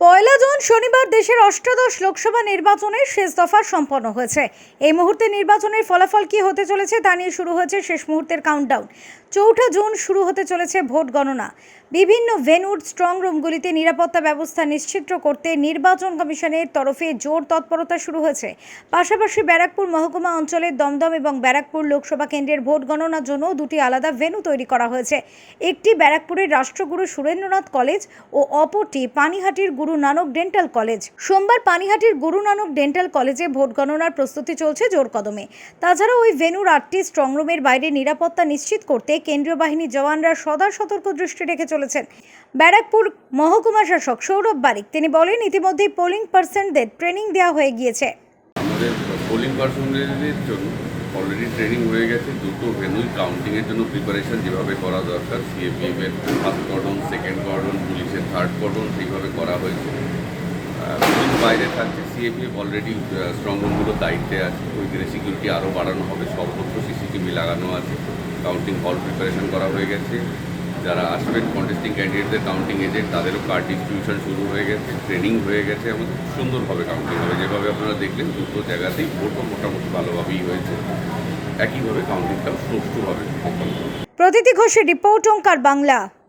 পয়লা June শনিবার দেশের অষ্টাদশ লোকসভা নির্বাচনের শেষ দফা সম্পন্ন হয়েছে। এই মুহূর্তে নির্বাচনের ফলাফল কি হতে চলেছে তা নিয়ে শুরু হয়েছে শেষ মুহূর্তের কাউন্টডাউন চৌঠা জুন শুরু হতে চলেছে ভোট গণনা। বিভিন্ন ভেন্যুর স্ট্রং রুমগুলিতে নিরাপত্তা ব্যবস্থা নিশ্চিত করতে নির্বাচন কমিশনের তরফে জোর তৎপরতা শুরু হয়েছে। পাশাপাশি ব্যারাকপুর মহকুমা অঞ্চলের দমদম এবং ব্যারাকপুর লোকসভা কেন্দ্রের ভোট গণনার জন্য দুটি আলাদা ভেন্যু তৈরি করা হয়েছে। একটি ব্যারাকপুরের রাষ্ট্রগুরু সুরেন্দ্রনাথ কলেজ ও অপরটি পানিহাটির গুরু নানক ডেন্টাল কলেজ। সোমবার পানিহাটির গুরু নানক ডেন্টাল কলেজে ভোট গণনার প্রস্তুতি চলছে জোর কদমে। তাছাড়া ওই ভেন্যুর আটটি স্ট্রংরুমের বাইরে নিরাপত্তা নিশ্চিত করতে কেন্দ্রীয় বাহিনীর জওয়ানরা সদা সতর্ক দৃষ্টি রেখে চলেছেন। ব্যারাকপুর মহকুমা শাসক সৌরভ বারিক, তিনি বলেন, ইতিমধ্যেই পোলিং পার্সনদের ট্রেনিং দেওয়া হয়ে গিয়েছে। পোলিং জন্য অলরেডি ট্রেনিং হয়ে গেছে। দুটো ভেনুই কাউন্টিংয়ের জন্য প্রিপারেশন যেভাবে করা দরকার সিএপিএফ এর কর্ডন সেকেন্ড কর্ডন পুলিশের থার্ড কর্ডন সেইভাবে করা হয়েছে বাইরে থাকছে সিএপিএফ অলরেডি স্ট্রং রুমগুলো দায়িত্বে আছে, ওইখানে সিকিউরিটি আরও বাড়ানো হবে সর্বত্র সিসিটিভি লাগানো আছে কাউন্টিং হল প্রিপারেশন করা হয়ে গেছে, যারা আসবেন কন্টেস্টিং ক্যান্ডিডেটদের কাউন্টিং এজেন্ট তাদেরও কার্ড ডিস্ট্রিবিউশন শুরু হয়ে গেছে ট্রেনিং হয়ে গেছে আমাদের সুন্দরভাবে কাউন্টিং হবে, যেভাবে আপনারা দেখলেন, দুটো জায়গাতেই ভোটও মোটামুটি ভালোভাবেই হয়েছে, একইভাবে কাউন্টিংটাও সুষ্ঠুভাবে প্রতীতি ঘোষের রিপোর্ট, ওঙ্কার বাংলা।